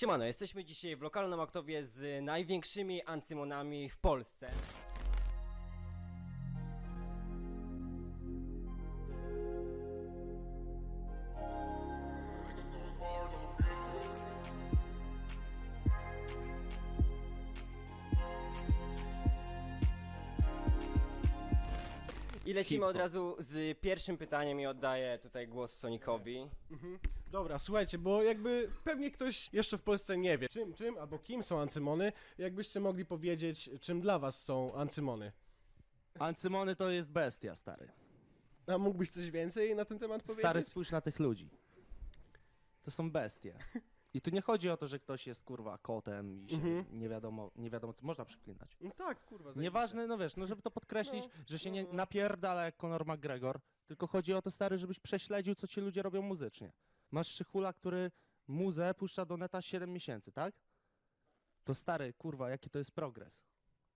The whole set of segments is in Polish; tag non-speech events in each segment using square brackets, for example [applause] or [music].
Siemano, jesteśmy dzisiaj w lokalnym aktowie z największymi ancymonami w Polsce. I lecimy od razu z pierwszym pytaniem i oddaję tutaj głos Sonikowi. Dobra, słuchajcie, bo jakby pewnie ktoś jeszcze w Polsce nie wie, czym, czym albo kim są ancymony. Jakbyście mogli powiedzieć, czym dla was są ancymony. Ancymony to jest bestia, stary. A mógłbyś coś więcej na ten temat powiedzieć? Stary, spójrz na tych ludzi. To są bestie. I tu nie chodzi o to, że ktoś jest kurwa kotem i się Mhm. nie wiadomo, nie wiadomo co można przeklinać. No tak, kurwa. zajebiste. Nieważne, no wiesz, no żeby to podkreślić, No, że się no, nie no. napierdala jak Conor McGregor, tylko chodzi o to, stary, żebyś prześledził, co ci ludzie robią muzycznie. Masz Szychula, który muzę puszcza do neta 7 miesięcy, tak? To stary, kurwa, jaki to jest progres.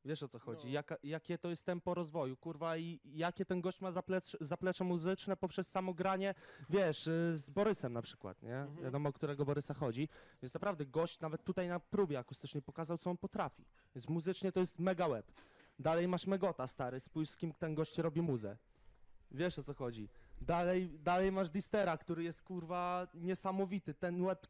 Wiesz o co chodzi, No. Jaka, jakie to jest tempo rozwoju, kurwa, i jakie ten gość ma zaplecz, zaplecze muzyczne poprzez samo granie, wiesz, y, z Borysem na przykład, nie? Mhm. Wiadomo, o którego Borysa chodzi. Więc naprawdę gość nawet tutaj na próbie akustycznej pokazał, co on potrafi. Więc muzycznie to jest mega web. Dalej masz Megota, stary, spójrz z kim ten gość robi muzę. Wiesz o co chodzi. Dalej, dalej masz Distera, który jest kurwa niesamowity. Ten web,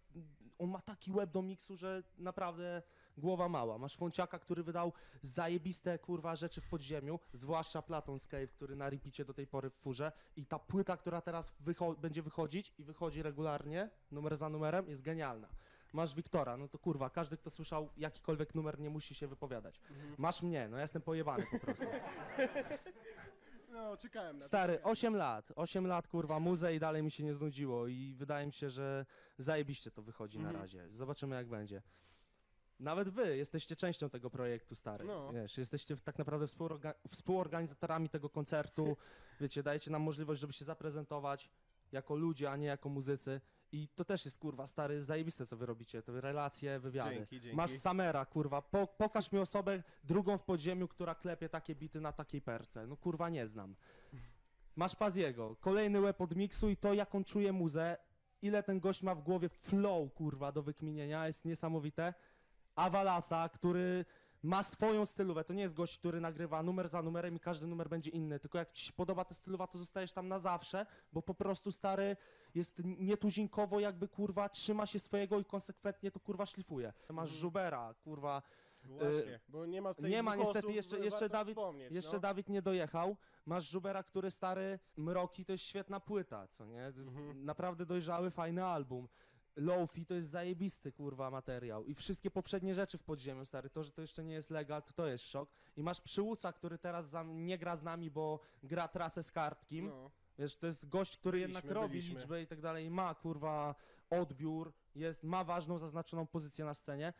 on ma taki web do miksu, że naprawdę głowa mała. Masz Fonciaka, który wydał zajebiste kurwa rzeczy w podziemiu, zwłaszcza Platon's Cave, który na repicie do tej pory w furze. I ta płyta, która teraz wycho- będzie wychodzić i wychodzi regularnie, numer za numerem, jest genialna. Masz Wiktora, no to kurwa, każdy, kto słyszał jakikolwiek numer, nie musi się wypowiadać. Masz mnie, no ja jestem pojebany po prostu. [laughs] No, czekałem na to. Stary, 8 lat, 8 lat kurwa muzę i dalej mi się nie znudziło i wydaje mi się, że zajebiście to wychodzi Mhm. na razie. Zobaczymy jak będzie. Nawet wy jesteście częścią tego projektu, stary. No. Wiesz, jesteście tak naprawdę współorga- współorganizatorami tego koncertu. [laughs] Wiecie, dajecie nam możliwość, żeby się zaprezentować jako ludzie, a nie jako muzycy. I to też jest, kurwa, stary, zajebiste, co wy robicie. Te relacje, wywiady. Dzięki, dzięki. Masz Samera, kurwa. Po, pokaż mi osobę drugą w podziemiu, która klepie takie bity na takiej perce. No, kurwa, nie znam. Masz Paziego, kolejny łeb od miksu i to, jak on czuje muzę, ile ten gość ma w głowie flow, kurwa, do wykminienia, jest niesamowite. Awalasa, który ma swoją stylówę, to nie jest gość, który nagrywa numer za numerem i każdy numer będzie inny, tylko jak ci się podoba ta stylowa, to zostajesz tam na zawsze, bo po prostu stary jest nietuzinkowo jakby, kurwa, trzyma się swojego i konsekwentnie to, kurwa, szlifuje. Masz Żubera, kurwa, Właśnie, bo nie ma tutaj nie ma niestety, osób, jeszcze, jeszcze, Dawid, wspomnieć, jeszcze no. Dawid nie dojechał. Masz Żubera, który stary, Mroki to jest świetna płyta, co nie? To jest Mhm. naprawdę dojrzały, fajny album. Lofi to jest zajebisty, kurwa, materiał. I wszystkie poprzednie rzeczy w podziemiu, stary. To, że to jeszcze nie jest legal, to to jest szok. I masz Przyłuca, który teraz za, nie gra z nami, bo gra trasę z kartkim. No. Wiesz, to jest gość, który Byliśmy, jednak robi byliśmy. liczbę i tak dalej, ma kurwa odbiór, jest, ma ważną zaznaczoną pozycję na scenie.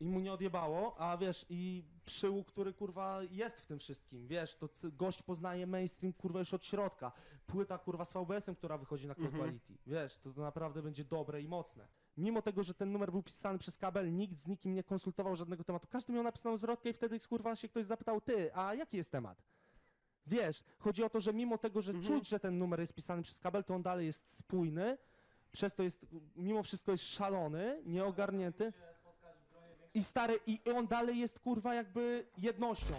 I mu nie odjebało, a wiesz, i przyłóg, który kurwa jest w tym wszystkim, wiesz, to gość poznaje mainstream kurwa już od środka. Płyta kurwa z VBS-em, która wychodzi na Core Mhm. Quality, wiesz, to, to naprawdę będzie dobre i mocne. Mimo tego, że ten numer był pisany przez kabel, nikt z nikim nie konsultował żadnego tematu. Każdy miał napisaną zwrotkę i wtedy kurwa się ktoś zapytał, ty, a jaki jest temat? Wiesz, chodzi o to, że mimo tego, że czuć, że ten numer jest pisany przez kabel, to on dalej jest spójny, przez to jest, mimo wszystko jest szalony, nieogarnięty. I stary, i on dalej jest kurwa jakby jednością.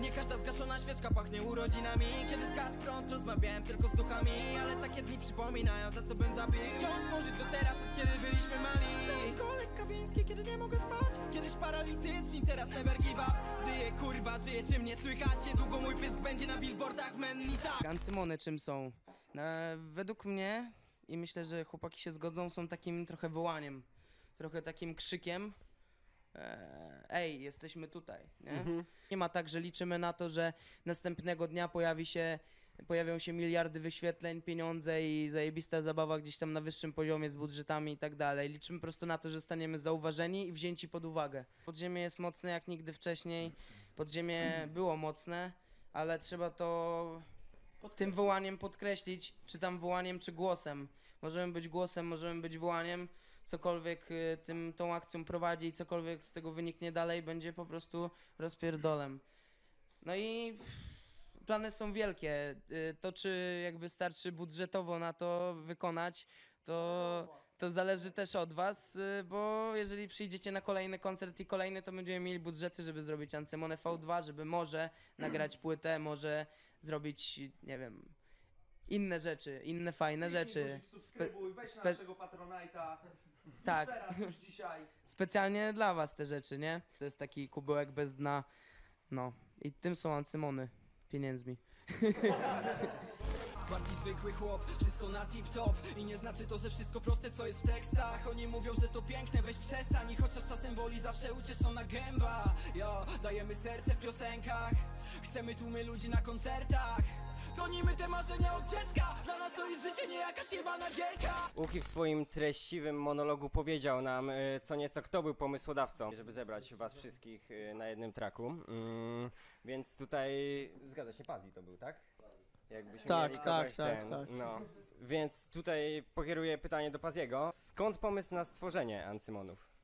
Nie każda zgaszona świeczka pachnie urodzinami. Kiedy zgasł prąd rozmawiałem tylko z duchami Ale takie dni przypominają za co bym zabił. Wciąż tworzyć do teraz od kiedy byliśmy mali. Kolek kawiński kiedy nie mogę spać. Kiedyś paralityczni teraz never give up. Żyję kurwa, żyję czym nie słychać Niedługo mój pysk będzie na billboardach w Mennica Ancymony czym są? E, według mnie i myślę, że chłopaki się zgodzą, są takim trochę wołaniem, trochę takim krzykiem. E, ej, jesteśmy tutaj, nie? Nie ma tak, że liczymy na to, że następnego dnia pojawi się, pojawią się miliardy wyświetleń, pieniądze i zajebista zabawa gdzieś tam na wyższym poziomie z budżetami i tak dalej. Liczymy po prostu na to, że staniemy zauważeni i wzięci pod uwagę. Podziemie jest mocne jak nigdy wcześniej. Podziemie było mocne, ale trzeba to tym wołaniem podkreślić, czy tam wołaniem, czy głosem. Możemy być głosem, możemy być wołaniem, cokolwiek y, tym, tą akcją prowadzi i cokolwiek z tego wyniknie dalej, będzie po prostu rozpierdolem. No i plany są wielkie. Y, To, czy jakby starczy budżetowo na to wykonać, to To zależy też od was, y, bo jeżeli przyjdziecie na kolejny koncert i kolejny, to będziemy mieli budżety, żeby zrobić Ancymonę V2, żeby może nagrać płytę, może zrobić, nie wiem, inne rzeczy, inne fajne rzeczy. Spe- spe- Patronite'a. Tak, już dzisiaj. specjalnie dla was te rzeczy, nie? To jest taki kubełek bez dna, no. I tym są Ancymony, pieniędzmi. [laughs] Bardziej zwykły chłop, wszystko na tip-top. I nie znaczy to, że wszystko proste, co jest w tekstach. Oni mówią, że to piękne, weź przestań. I chociaż czasem boli, zawsze ucieszona gęba. Jo, dajemy serce w piosenkach. Chcemy tłumy ludzi na koncertach Gonimy te marzenia od dziecka Dla nas to jest życie, nie jakaś jebana gierka Łuki w swoim treściwym monologu powiedział nam e, co nieco, kto był pomysłodawcą, żeby zebrać was wszystkich e, na jednym traku. Mm, więc tutaj zgadza się, Pazji to był, tak? Jakbyśmy Tak, mieli tak, kogoś tak, ten, tak. No. Więc tutaj pokieruję pytanie do Paziego. Skąd pomysł na stworzenie Ancymonów?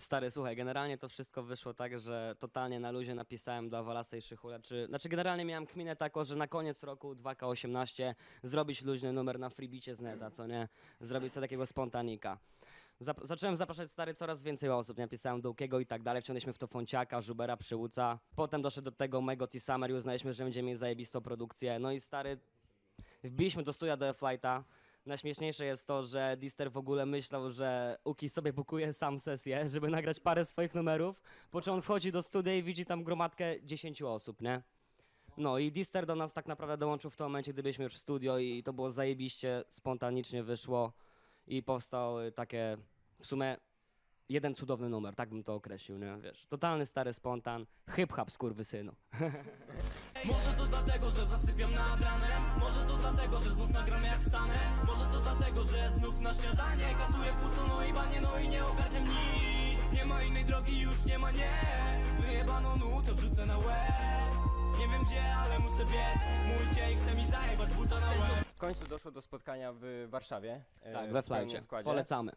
Stary, słuchaj, generalnie to wszystko wyszło tak, że totalnie na luzie napisałem do Awalasa i Szychula, czy, znaczy generalnie miałem kminę taką, że na koniec roku 2K18 zrobić luźny numer na freebicie z neta, co nie? Zrobić sobie takiego spontanika. Zap- zacząłem zapraszać stary coraz więcej osób? Napisałem do Ukiego i tak dalej, wciągnęliśmy w to Fonciaka, Żubera, Przyłuca. Potem doszedł do tego Mego T Summer i uznaliśmy, że będziemy mieli zajebistą produkcję. No i stary, wbiliśmy do studia do F-Lighta. Najśmieszniejsze jest to, że Dister w ogóle myślał, że Uki sobie bukuje sam sesję, żeby nagrać parę swoich numerów, po czym on wchodzi do studia i widzi tam gromadkę 10 osób, nie? No i Dister do nas tak naprawdę dołączył w tym momencie, gdy byliśmy już w studio i to było zajebiście, spontanicznie wyszło i powstał y, takie w sumie jeden cudowny numer, tak bym to określił, nie? Wiesz, totalny stary spontan, hip-hop skurwysynu. [laughs] Może to dlatego, że zasypiam nad ranem? Może to dlatego, że znów nagram jak wstanę? Może to dlatego, że znów na śniadanie Katuję płuco, no i banie, no i nie ogarniam nic. Nie ma innej drogi, już nie ma nie. Wyjebano nutę, wrzucę na łeb. Nie wiem gdzie, ale muszę biec. Mój dzień chce mi zajebać buta na łeb. W końcu doszło do spotkania w Warszawie. e, Tak, w we flajcie. Polecamy.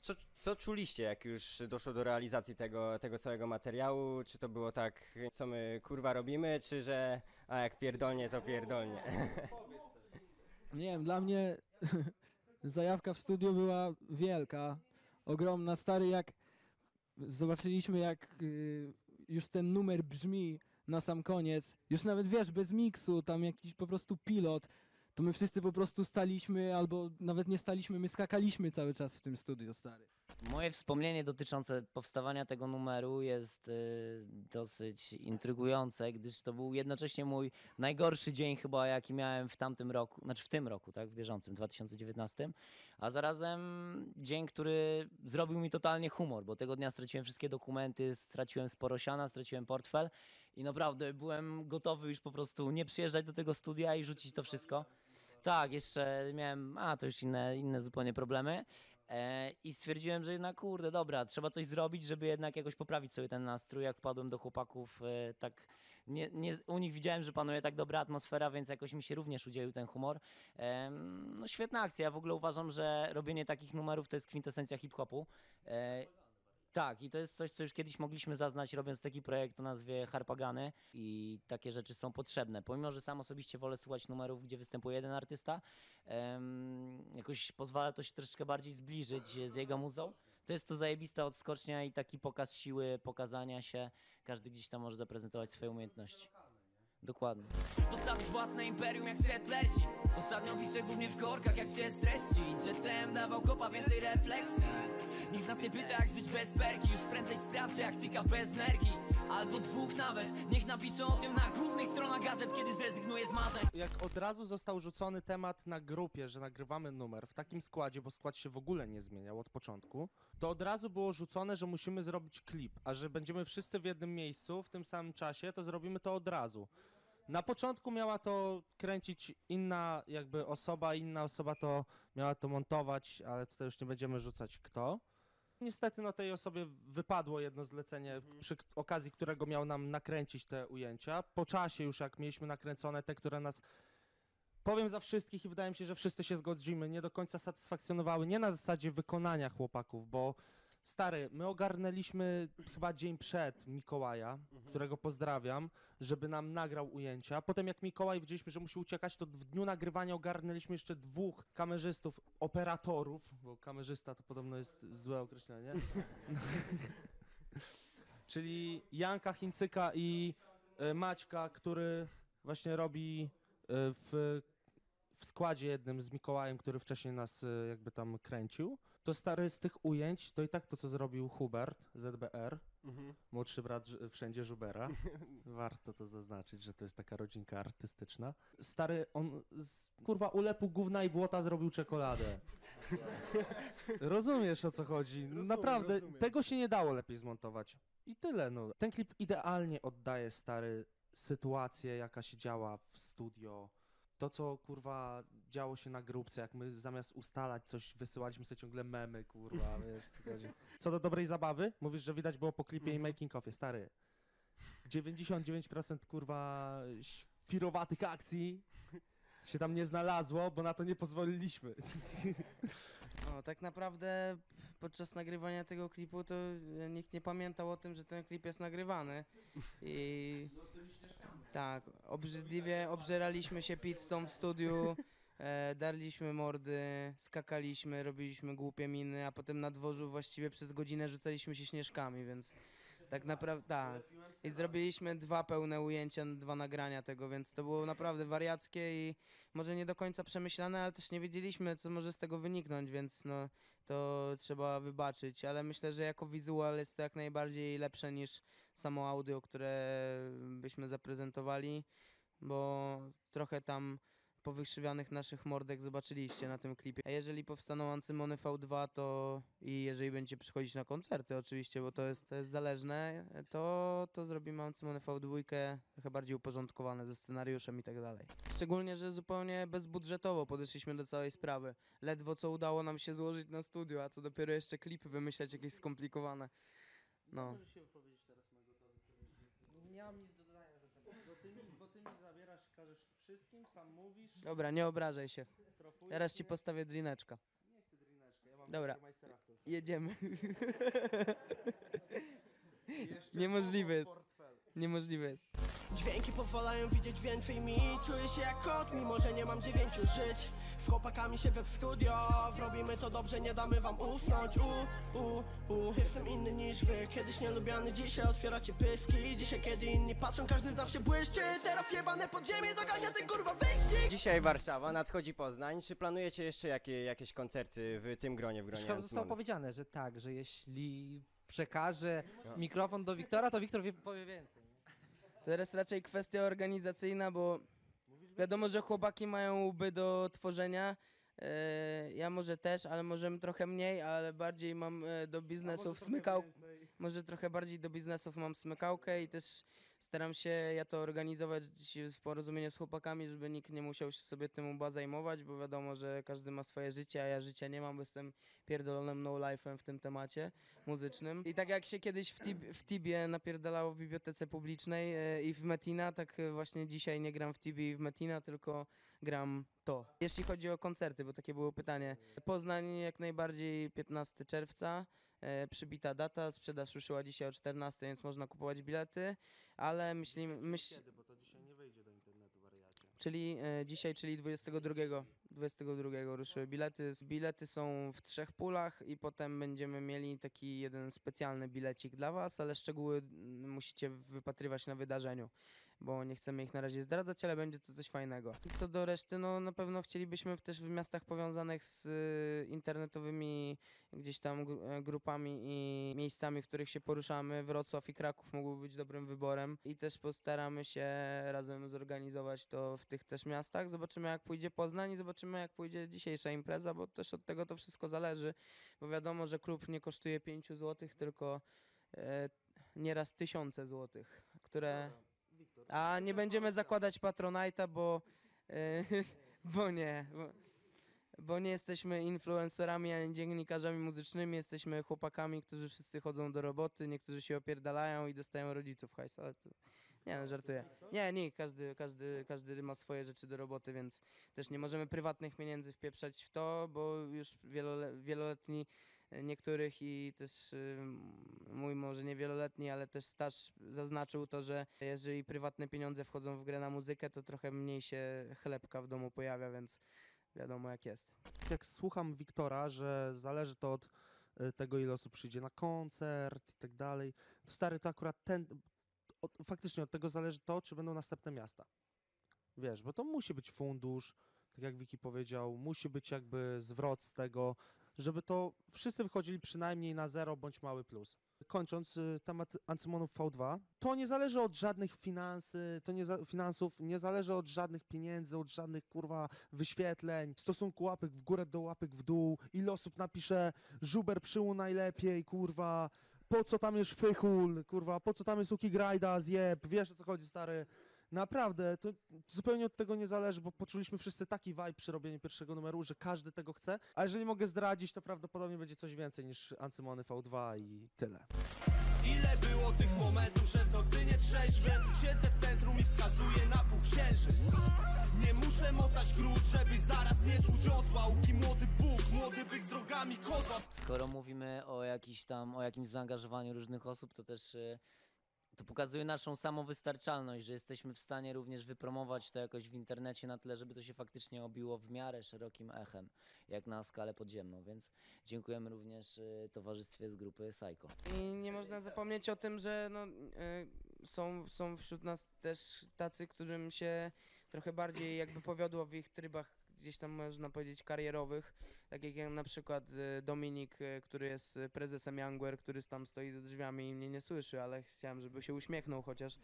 Co, co czuliście, jak już doszło do realizacji tego, tego całego materiału? Czy to było tak, co my kurwa robimy, czy że a jak pierdolnie, to pierdolnie? [laughs] Nie wiem, dla mnie [laughs] zajawka w studiu była wielka, ogromna. Stary, jak zobaczyliśmy, jak y, już ten numer brzmi na sam koniec, już nawet wiesz, bez miksu, tam jakiś po prostu pilot, to my wszyscy po prostu staliśmy, albo nawet nie staliśmy, my skakaliśmy cały czas w tym studiu, stary. Moje wspomnienie dotyczące powstawania tego numeru jest y, dosyć intrygujące, gdyż to był jednocześnie mój najgorszy dzień chyba, jaki miałem w tamtym roku, znaczy w tym roku, tak, w bieżącym, 2019, a zarazem dzień, który zrobił mi totalnie humor, bo tego dnia straciłem wszystkie dokumenty, straciłem sporo siana, straciłem portfel i naprawdę byłem gotowy już po prostu nie przyjeżdżać do tego studia i rzucić to wszystko. Tak, jeszcze miałem, a to już inne, inne zupełnie problemy. E, I stwierdziłem, że na kurde, dobra, trzeba coś zrobić, żeby jednak jakoś poprawić sobie ten nastrój. Jak wpadłem do chłopaków, e, tak nie, nie, u nich widziałem, że panuje tak dobra atmosfera, więc jakoś mi się również udzielił ten humor. Em, no świetna akcja. Ja w ogóle uważam, że robienie takich numerów to jest kwintesencja hip-hopu. Tak, i to jest coś, co już kiedyś mogliśmy zaznać, robiąc taki projekt o nazwie Harpagany i takie rzeczy są potrzebne. Pomimo, że sam osobiście wolę słuchać numerów, gdzie występuje jeden artysta, em, jakoś pozwala to się troszeczkę bardziej zbliżyć z jego muzą. To jest to zajebista odskocznia i taki pokaz siły, pokazania się. Każdy gdzieś tam może zaprezentować swoje umiejętności. Dokładnie. Postawić własne imperium jak settlersi Ostatnio piszę głównie w korkach jak się streścić ZTM dawał kopa więcej refleksji. Nikt z nas nie pyta jak żyć bez perki. Już prędzej sprawdzę jak tyka bez energii Albo dwóch nawet. Niech napiszą o tym na głównych stronach gazet Kiedy zrezygnuję z marzeń. Jak od razu został rzucony temat na grupie, że nagrywamy numer w takim składzie, bo skład się w ogóle nie zmieniał od początku, to od razu było rzucone, że musimy zrobić klip, a że będziemy wszyscy w jednym miejscu w tym samym czasie, to zrobimy to od razu. Na początku miała to kręcić inna jakby osoba, inna osoba to miała to montować, ale tutaj już nie będziemy rzucać kto. Niestety no tej osobie wypadło jedno zlecenie, przy k- okazji którego miał nam nakręcić te ujęcia. Po czasie już jak mieliśmy nakręcone te, które nas powiem za wszystkich i wydaje mi się, że wszyscy się zgodzimy, nie do końca satysfakcjonowały, nie na zasadzie wykonania chłopaków, bo Stary, my ogarnęliśmy chyba dzień przed Mikołaja, którego pozdrawiam, żeby nam nagrał ujęcia. Potem jak Mikołaj widzieliśmy, że musi uciekać, to w dniu nagrywania ogarnęliśmy jeszcze dwóch kamerzystów, operatorów, bo kamerzysta to podobno jest złe określenie. [laughs] Czyli Janka Chińcyka i e, Maćka, który właśnie robi e, w, w składzie jednym z Mikołajem, który wcześniej nas e, jakby tam kręcił. To stary z tych ujęć, to i tak to, co zrobił Hubert, ZBR, Mhm. młodszy brat wszędzie Żubera. [laughs] Warto to zaznaczyć, że to jest taka rodzinka artystyczna. Stary, on z, kurwa ulepu gówna i błota zrobił czekoladę. [laughs] Rozumiesz o co chodzi? Rozumiem, Naprawdę, rozumiem. tego się nie dało lepiej zmontować. I tyle, no. Ten klip idealnie oddaje, stary, sytuację, jaka się działa w studio. To, co kurwa działo się na grupce, jak my zamiast ustalać coś, wysyłaliśmy sobie ciągle memy, kurwa, [laughs] wiesz co. Co do dobrej zabawy, mówisz, że widać było po klipie i making offie, stary. 99% kurwa świrowatych akcji się tam nie znalazło, bo na to nie pozwoliliśmy. [laughs] O, tak naprawdę podczas nagrywania tego klipu to e, nikt nie pamiętał o tym, że ten klip jest nagrywany. I tak, obrzydliwie obżeraliśmy się pizzą w studiu, e, darliśmy mordy, skakaliśmy, robiliśmy głupie miny, a potem na dworzu właściwie przez godzinę rzucaliśmy się śnieżkami, więc tak naprawdę tak. I zrobiliśmy dwa pełne ujęcia, dwa nagrania tego, więc to było naprawdę wariackie i może nie do końca przemyślane, ale też nie wiedzieliśmy, co może z tego wyniknąć, więc no to trzeba wybaczyć, ale myślę, że jako wizual jest to jak najbardziej lepsze niż samo audio, które byśmy zaprezentowali, bo trochę tam powykrzywianych naszych mordek zobaczyliście na tym klipie. A jeżeli powstaną Ancymony V2, to i jeżeli będziecie przychodzić na koncerty oczywiście, bo to jest, to jest zależne, to, to zrobimy Ancymony V2 trochę bardziej uporządkowane ze scenariuszem i tak dalej. Szczególnie, że zupełnie bezbudżetowo podeszliśmy do całej sprawy. Ledwo co udało nam się złożyć na studio, a co dopiero jeszcze klipy wymyślać jakieś skomplikowane. No. Nie mam nic do dodania na ten temat. Bo ty mi, bo ty mi zabierasz, każesz wszystkim, sam mówisz. Dobra, nie obrażaj się. strofujesz Teraz ci mnie. postawię drineczka. Nie chcę drineczka, ja mam Dobra. Jägermeistera w końcu. Jedziemy. [laughs] Jeszcze Niemożliwe jest. portfel. Niemożliwe jest. Dźwięki pozwalają widzieć więcej mi. Czuję się jak kot, mimo że nie mam dziewięciu żyć. Z chłopakami się we w studio. Robimy to dobrze, nie damy wam ufnąć. U, u, u. Jestem inny niż wy. Kiedyś nielubiany, dzisiaj otwieracie pyski. Dzisiaj kiedy inni patrzą, każdy w nas się błyszczy. Teraz jebane podziemie dogania ten kurwa wyścig. Dzisiaj Warszawa, nadchodzi Poznań. Czy planujecie jeszcze jakie, jakieś koncerty w tym gronie, w Już gronie chyba zostało powiedziane, że tak, że jeśli przekaże mikrofon do Wiktora, to Wiktor wie, powie więcej. Teraz raczej kwestia organizacyjna, bo wiadomo, że chłopaki mają łby do tworzenia. E, ja może też, ale możemy trochę mniej, ale bardziej mam e, do biznesów smykał. Może trochę bardziej do biznesów mam smykałkę i też staram się ja to organizować w porozumieniu z chłopakami, żeby nikt nie musiał się sobie tym uba zajmować, bo wiadomo, że każdy ma swoje życie, a ja życia nie mam, bo jestem pierdolonym no-life'em w tym temacie muzycznym. I tak jak się kiedyś w, tib w Tibie napierdalało w bibliotece publicznej e, i w Metina, tak e, właśnie dzisiaj nie gram w Tibie i w Metina, tylko gram to. Jeśli chodzi o koncerty, bo takie było pytanie. Poznań jak najbardziej 15 czerwca. E, przybita data, sprzedaż ruszyła dzisiaj o 14, więc można kupować bilety, ale myślimy, myśl, Kiedy, bo to dzisiaj nie wejdzie do internetu, wariacie. Czyli e, dzisiaj, czyli 22. 22 ruszyły bilety. Bilety są w trzech pulach i potem będziemy mieli taki jeden specjalny bilecik dla Was, ale szczegóły musicie wypatrywać na wydarzeniu, bo nie chcemy ich na razie zdradzać, ale będzie to coś fajnego. Co do reszty, no na pewno chcielibyśmy też w miastach powiązanych z y, internetowymi gdzieś tam e, grupami i miejscami, w których się poruszamy. Wrocław i Kraków mogłyby być dobrym wyborem i też postaramy się razem zorganizować to w tych też miastach. Zobaczymy jak pójdzie Poznań i zobaczymy jak pójdzie dzisiejsza impreza, bo też od tego to wszystko zależy, bo wiadomo, że klub nie kosztuje 5 zł, tylko e, nieraz tysiące złotych, które... A nie będziemy zakładać Patronite'a, bo... E, [laughs] bo nie... Bo, bo nie jesteśmy influencerami ani dziennikarzami muzycznymi, jesteśmy chłopakami, którzy wszyscy chodzą do roboty, niektórzy się opierdalają i dostają rodziców hajs, ale to... Nie no, żartuję. Nie, nie, każdy, każdy, każdy ma swoje rzeczy do roboty, więc też nie możemy prywatnych pieniędzy wpieprzać w to, bo już wielole, wieloletni niektórych i też y, mój może niewieloletni, ale też staż zaznaczył to, że jeżeli prywatne pieniądze wchodzą w grę na muzykę, to trochę mniej się chlebka w domu pojawia, więc wiadomo jak jest. Jak słucham Wiktora, że zależy to od e, tego, ile osób przyjdzie na koncert i tak dalej, to stary, to akurat ten, od, faktycznie od tego zależy to, czy będą następne miasta. Wiesz, bo to musi być fundusz, tak jak Wiki powiedział, musi być jakby zwrot z tego, żeby to wszyscy wychodzili przynajmniej na zero bądź mały plus. Kończąc y, temat Ancymonów V2, to nie zależy od żadnych finansy, to nie za, finansów, nie zależy od żadnych pieniędzy, od żadnych kurwa wyświetleń, stosunku łapek w górę do łapek w dół, ile osób napisze Żuber przyłu najlepiej, kurwa, po co tam jest Fychul, kurwa, po co tam jest Uki Grajda, zjeb, wiesz o co chodzi, stary. Naprawdę, to zupełnie od tego nie zależy, bo poczuliśmy wszyscy taki vibe przy robieniu pierwszego numeru, że każdy tego chce, a jeżeli mogę zdradzić, to prawdopodobnie będzie coś więcej niż Ancymony V2 i tyle. Ile było tych momentów, że w nocy nie Siedzę w centrum i wskazuję na półksiężyc Nie muszę motać żebyś zaraz nie czuł dziosła Łuki młody Bóg, młody byk z drogami koza Skoro mówimy o jakiś tam, o jakimś zaangażowaniu różnych osób, to też y, to pokazuje naszą samowystarczalność, że jesteśmy w stanie również wypromować to jakoś w internecie na tyle, żeby to się faktycznie obiło w miarę szerokim echem, jak na skalę podziemną, więc dziękujemy również y, towarzystwie z grupy Psycho. I nie można zapomnieć o tym, że no, e, są, są wśród nas też tacy, którym się trochę bardziej jakby powiodło w ich trybach gdzieś tam można powiedzieć karierowych, tak jak na przykład e, Dominik, e, który jest e, prezesem Youngwear, który tam stoi za drzwiami i mnie nie słyszy, ale chciałem, żeby się uśmiechnął chociaż,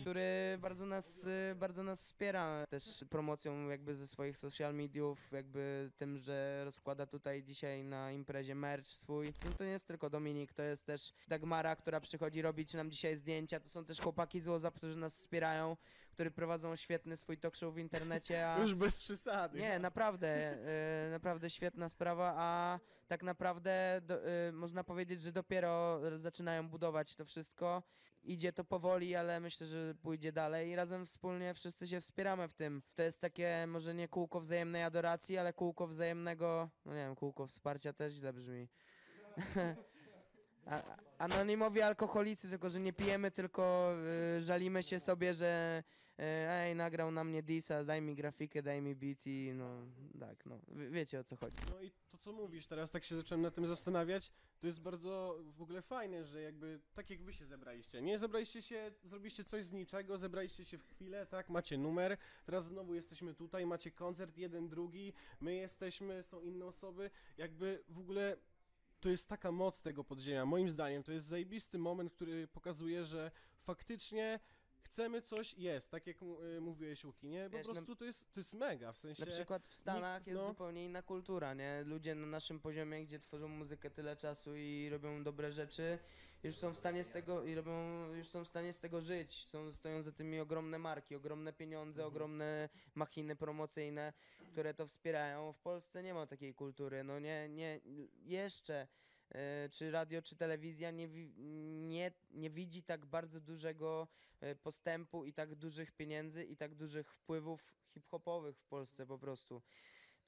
który bardzo nas, bardzo nas wspiera też promocją jakby ze swoich social mediów, jakby tym, że rozkłada tutaj dzisiaj na imprezie merch swój. No to nie jest tylko Dominik, to jest też Dagmara, która przychodzi robić nam dzisiaj zdjęcia, to są też chłopaki z Łoza, którzy nas wspierają, którzy prowadzą świetny swój talk show w internecie, a... Już bez przesady. Nie, naprawdę, naprawdę świetna sprawa, a tak naprawdę do, e, można powiedzieć, że dopiero zaczynają budować to wszystko. Idzie to powoli, ale myślę, że pójdzie dalej i razem wspólnie wszyscy się wspieramy w tym. To jest takie może nie kółko wzajemnej adoracji, ale kółko wzajemnego, no nie wiem, kółko wsparcia też źle brzmi. [laughs] A, anonimowi alkoholicy, tylko że nie pijemy, tylko y, żalimy się sobie, że y, ej, nagrał na mnie disa, daj mi grafikę, daj mi beat i no tak, no, wie- wiecie o co chodzi. No i to co mówisz, teraz tak się zacząłem nad tym zastanawiać, to jest bardzo w ogóle fajne, że jakby tak jak wy się zebraliście, nie? Zebraliście się, zrobiliście coś z niczego, zebraliście się w chwilę, tak? Macie numer, teraz znowu jesteśmy tutaj, macie koncert, jeden, drugi, my jesteśmy, są inne osoby, jakby w ogóle to jest taka moc tego podziemia, moim zdaniem, to jest zajebisty moment, który pokazuje, że faktycznie chcemy coś, jest, tak jak y, mówiłeś Łuki, nie? Po Wiesz, na- prostu to jest, to jest mega, w sensie... Na przykład w Stanach jest no. zupełnie inna kultura, nie? Ludzie na naszym poziomie, gdzie tworzą muzykę tyle czasu i robią dobre rzeczy, już są w stanie z tego i robią, już są w stanie z tego żyć. Są, stoją za tymi ogromne marki, ogromne pieniądze, ogromne machiny promocyjne, które to wspierają. W Polsce nie ma takiej kultury, no nie, nie, jeszcze czy radio, czy telewizja nie, nie, nie widzi tak bardzo dużego e, postępu i tak dużych pieniędzy i tak dużych wpływów hip-hopowych w Polsce po prostu.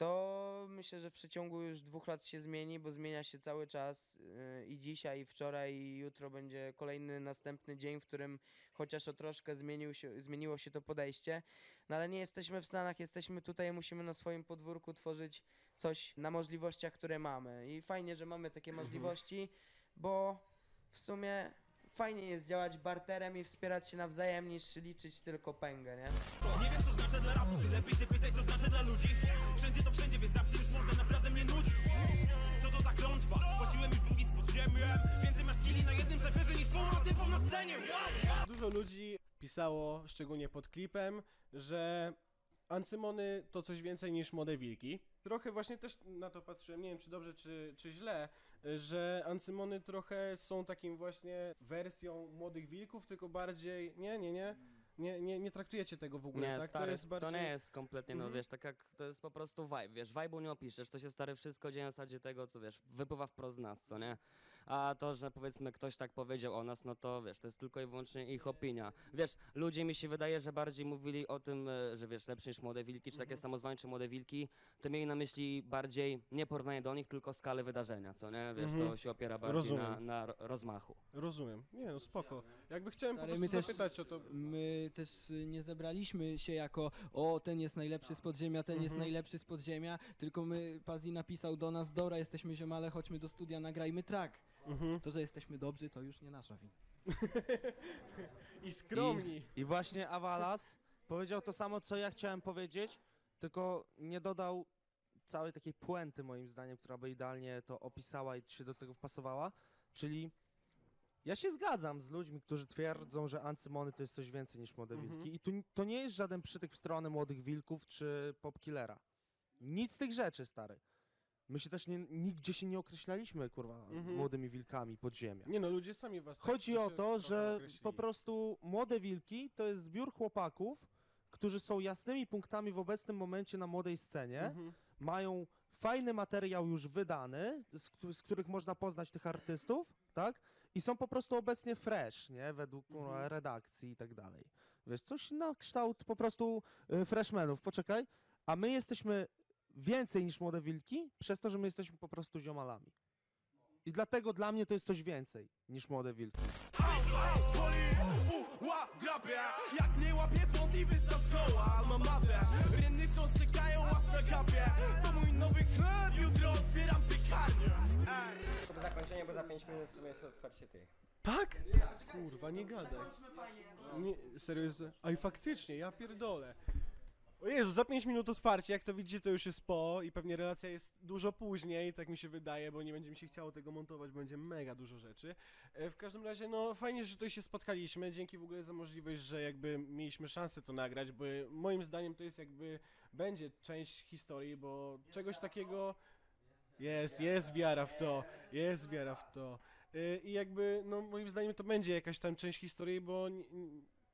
To myślę, że w przeciągu już dwóch lat się zmieni, bo zmienia się cały czas yy, i dzisiaj, i wczoraj, i jutro będzie kolejny następny dzień, w którym chociaż o troszkę zmienił się, zmieniło się to podejście. No ale nie jesteśmy w Stanach, jesteśmy tutaj, musimy na swoim podwórku tworzyć coś na możliwościach, które mamy. I fajnie, że mamy takie możliwości, bo w sumie fajnie jest działać barterem i wspierać się nawzajem niż liczyć tylko pęgę, nie? Znaczy dla rapu, ty lepiej się pytaj co znaczy dla ludzi Wszędzie to wszędzie, więc już naprawdę mnie Co to za klątwa? Spłaciłem już długi Więcej masz skilli na jednym niż na scenie. Dużo ludzi pisało, szczególnie pod klipem, że Ancymony to coś więcej niż młode wilki. Trochę właśnie też na to patrzyłem, nie wiem czy dobrze, czy, czy źle, że Ancymony trochę są takim właśnie wersją młodych wilków, tylko bardziej, nie, nie, nie, Nie, nie, nie traktujecie tego w ogóle, Nie, tak? stary, to jest bardziej... nie jest kompletnie, no Mhm. wiesz, tak jak to jest po prostu vibe, wiesz, vibe'u nie opiszesz, to się stary wszystko dzieje na zasadzie tego, co wiesz, wypływa wprost z nas, co nie? A to, że powiedzmy ktoś tak powiedział o nas, no to wiesz, to jest tylko i wyłącznie ich opinia. Wiesz, ludzie mi się wydaje, że bardziej mówili o tym, e, że wiesz, lepszy niż młode wilki, czy takie samozwańcze młode wilki, to mieli na myśli bardziej nie porównanie do nich, tylko skalę wydarzenia, co nie? Wiesz, Mhm. to się opiera bardziej na, na ro- rozmachu. Rozumiem. Nie no, spoko. Jakby chciałem Stary, po prostu też- zapytać o to... My też y, nie zebraliśmy się jako o, ten jest najlepszy z podziemia, ten jest Mhm. najlepszy z podziemia, tylko my, Pazi napisał do nas, Dora, jesteśmy ziomale, chodźmy do studia, nagrajmy track. Mhm. To, że jesteśmy dobrzy, to już nie nasza wina. [laughs] I skromni. I, I właśnie Awalas powiedział to samo, co ja chciałem powiedzieć, tylko nie dodał całej takiej puenty, moim zdaniem, która by idealnie to opisała i się do tego wpasowała. Czyli ja się zgadzam z ludźmi, którzy twierdzą, że ancymony to jest coś więcej niż młode Mhm. wilki. I tu, to nie jest żaden przytyk w stronę młodych wilków czy popkillera. Nic z tych rzeczy, stary. My się też nie, nigdzie się nie określaliśmy, kurwa, Mhm. młodymi wilkami podziemia. Nie no, ludzie sami was tak Chodzi o to, że określili. po prostu młode wilki to jest zbiór chłopaków, którzy są jasnymi punktami w obecnym momencie na młodej scenie, Mhm. mają fajny materiał już wydany, z, z których można poznać tych artystów, tak? I są po prostu obecnie fresh, nie? Według Mhm. redakcji i tak dalej. Wiesz, coś na kształt po prostu y, freshmenów. Poczekaj, a my jesteśmy więcej niż młode wilki, przez to, że my jesteśmy po prostu ziomalami. I dlatego dla mnie to jest coś więcej niż młode wilki. Drapie Jak nie łapie wysta z koła Alma mater, rynny wciąż czekają, na gapie To mój nowy chleb, jutro otwieram piekarnię. To zakończenie, bo za 5 minut w sumie jest otwarcie. Tak? Kurwa, nie gadaj. Nie, serio jest... I faktycznie, ja pierdolę. O Jezu, za 5 minut otwarcie, jak to widzicie, to już jest po i pewnie relacja jest dużo później, tak mi się wydaje, bo nie będzie mi się chciało tego montować, będzie mega dużo rzeczy. E, W każdym razie, no fajnie, że tutaj się spotkaliśmy, dzięki w ogóle za możliwość, że jakby mieliśmy szansę to nagrać, bo moim zdaniem to jest jakby, będzie część historii, bo czegoś takiego... Jest, jest wiara w to, jest wiara w to. Y, I jakby, no moim zdaniem to będzie jakaś tam część historii, bo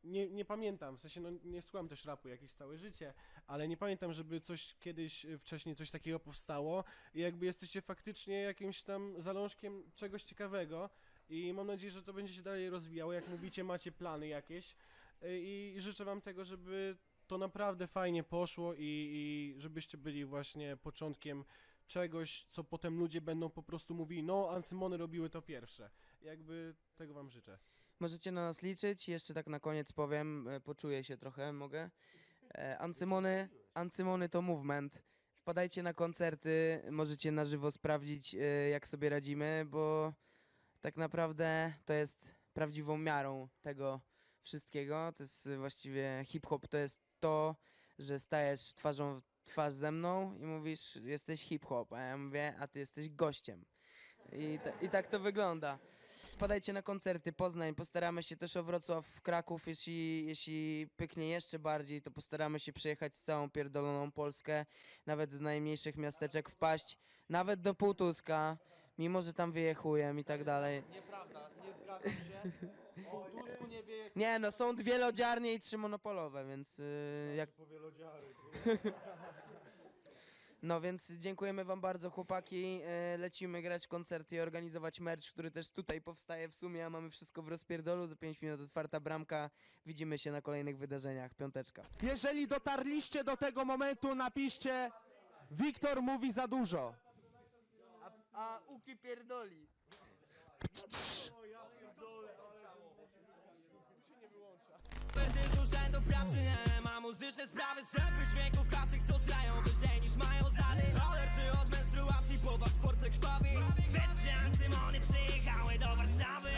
nie, nie, pamiętam, w sensie no, nie słucham też rapu jakieś całe życie, ale nie pamiętam, żeby coś kiedyś y, wcześniej coś takiego powstało i jakby jesteście faktycznie jakimś tam zalążkiem czegoś ciekawego i mam nadzieję, że to będzie się dalej rozwijało, jak mówicie, macie plany jakieś y, i życzę wam tego, żeby to naprawdę fajnie poszło i, i żebyście byli właśnie początkiem czegoś, co potem ludzie będą po prostu mówili, no Ancymony robiły to pierwsze. Jakby tego wam życzę. Możecie na nas liczyć. Jeszcze tak na koniec powiem, e, poczuję się trochę, mogę. E, Ancymony, Ancymony to movement. Wpadajcie na koncerty, możecie na żywo sprawdzić, e, jak sobie radzimy, bo tak naprawdę to jest prawdziwą miarą tego wszystkiego. To jest właściwie hip-hop, to jest to, że stajesz twarzą w twarz ze mną i mówisz, jesteś hip-hop, a ja mówię, a ty jesteś gościem. I, ta, I tak to wygląda. Wpadajcie na koncerty Poznań, postaramy się też o Wrocław, Kraków, jeśli, jeśli pyknie jeszcze bardziej, to postaramy się przejechać z całą pierdoloną Polskę, nawet do najmniejszych miasteczek wpaść, nawet do Półtuska, mimo że tam wyjechuję i tak dalej. Nieprawda, nie zgadzam się. O Tusku nie wie... Nie no, są dwie lodziarnie i trzy monopolowe, więc yy, jak... No więc dziękujemy wam bardzo chłopaki, yy, lecimy grać koncerty i organizować merch, który też tutaj powstaje w sumie, a mamy wszystko w rozpierdolu, za 5 minut otwarta bramka, widzimy się na kolejnych wydarzeniach, piąteczka. Jeżeli dotarliście do tego momentu, napiszcie Wiktor mówi za dużo. A, a Uki pierdoli. Będę urzędu pracy, nie ma muzyczne sprawy Sepy dźwięków kasy chcą strają wyżej niż mają Mowa w sportce krwawi. Weteran Symony przyjechały do Warszawy.